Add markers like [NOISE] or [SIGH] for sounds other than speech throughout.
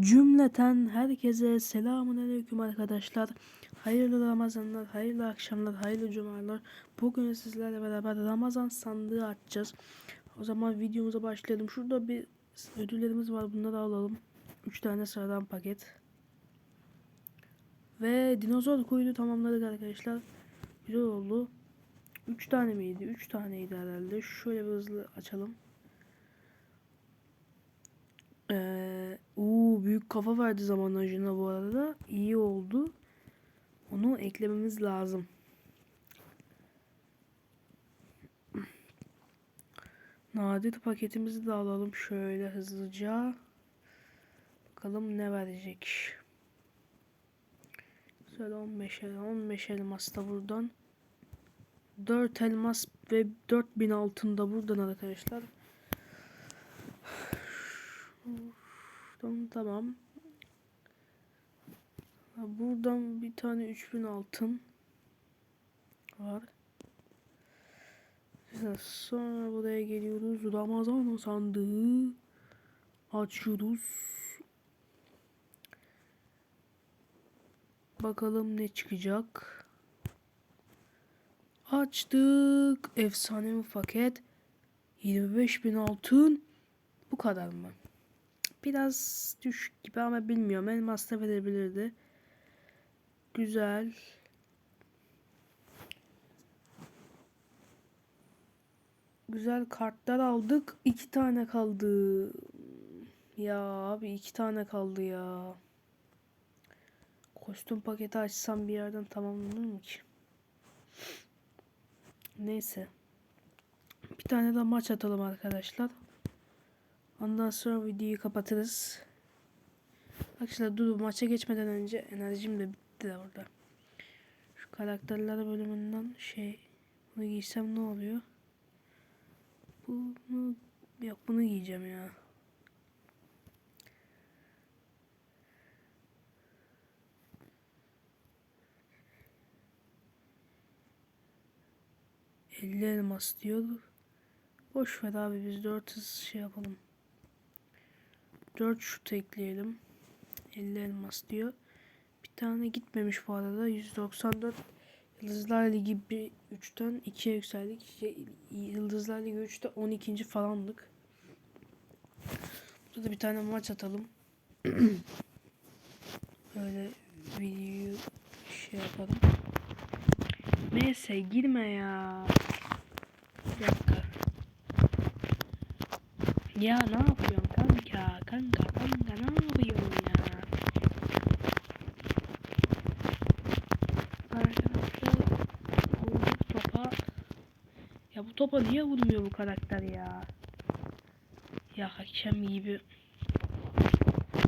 Cümleten herkese selamun aleyküm arkadaşlar. Hayırlı Ramazanlar, hayırlı akşamlar, hayırlı cumalar. Bugün sizlerle beraber Ramazan sandığı açacağız. O zaman videomuza başlayalım. Şurada bir ödüllerimiz var. Bunları alalım. 3 tane sıradan paket. Ve dinozor kuyruğu tamamladık arkadaşlar. Güzel oldu. 3 tane miydi? 3 taneydi herhalde. Şöyle bir hızlı açalım. Büyük kafa verdi zaman ajına bu arada. İyi oldu. Onu eklememiz lazım. Nadir paketimizi de alalım şöyle hızlıca. Bakalım ne verecek. Güzel 15 el, 15 elmas da buradan. 4 elmas ve 4000 altın da buradan arkadaşlar. Tamam tamam. Buradan bir tane 3000 altın var. Sonra buraya geliyoruz. Ramazan sandığı açıyoruz. Bakalım ne çıkacak. Açtık. Efsane bir paket. 25.000 altın. Bu kadar mı? Biraz düşük gibi ama bilmiyorum. Elmas da verebilirdi. Güzel. Güzel kartlar aldık. İki tane kaldı. Ya abi iki tane kaldı ya. Kostüm paketi açsam bir yerden tamamlanır mı ki? Neyse. Bir tane de maç atalım arkadaşlar. Ondan sonra videoyu kapatırız. Arkadaşlar dur maça geçmeden önce enerjim de bitti de orada. Şu karakterler bölümünden şey bunu giysem ne oluyor? Bunu yok bunu giyeceğim ya. Elli elmas diyor. Boş ver abi biz 400 şey yapalım. 4 şut ekleyelim. 50 elmas diyor. Bir tane gitmemiş bu arada. 194 Yıldızlar Ligi 1, 3'ten 2'ye yükseldik. Şey, Yıldızlar Ligi 3'te 12. falandık. Burada da bir tane maç atalım. [CLEARS THROAT] Böyle videoyu şey yapalım. Neyse girme ya. Bir dakika. Ya ne yapıyorsun kanka? Kanka kanka ne yapıyorsun ya? Arkadaşlar vurduk topa. Ya bu topa niye vurmuyor bu karakter ya? Ya hakem gibi.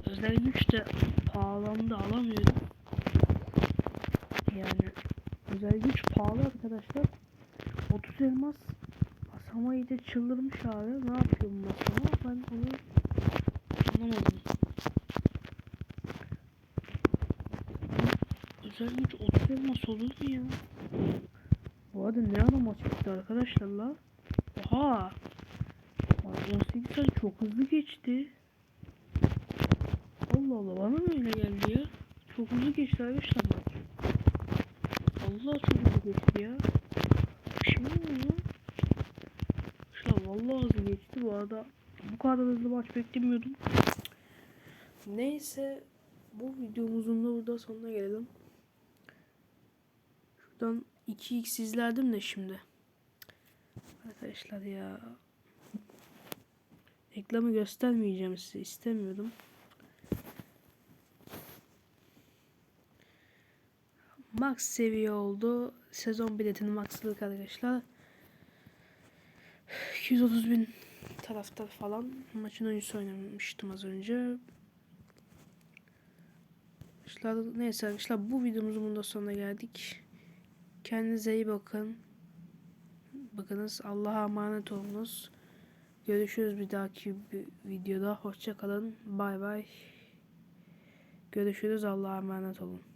Özel güç de pahalandı alamıyorum. Yani özel güç pahalı arkadaşlar. 30 elmas Masama iyice çıldırmış abi. Ne yapıyor bu masama? Ben onu anlamadım. Özel güç 30 elmas olur ya? Bu arada ne ara maç bitti arkadaşlar la? Oha! Ay, 18 saat çok hızlı geçti. Allah Allah bana mı öyle geldi ya? Çok hızlı geçti arkadaşlar maç. Allah çok hızlı geçti ya. Bir şey mi oldu? Arkadaşlar vallahi hızlı geçti bu arada. Bu kadar hızlı maç beklemiyordum. Neyse bu videomuzun da burada sonuna gelelim. Şuradan 2x izlerdim de şimdi. Arkadaşlar ya. Reklamı göstermeyeceğim size istemiyordum. Max seviye oldu. Sezon biletini maxladık arkadaşlar. 230 bin taraftar falan maçın oyuncusu oynamıştım az önce. Arkadaşlar neyse arkadaşlar bu videomuzun bunda sonuna geldik. Kendinize iyi bakın. Bakınız Allah'a emanet olunuz. Görüşürüz bir dahaki bir videoda. Hoşça kalın. Bay bay. Görüşürüz. Allah'a emanet olun.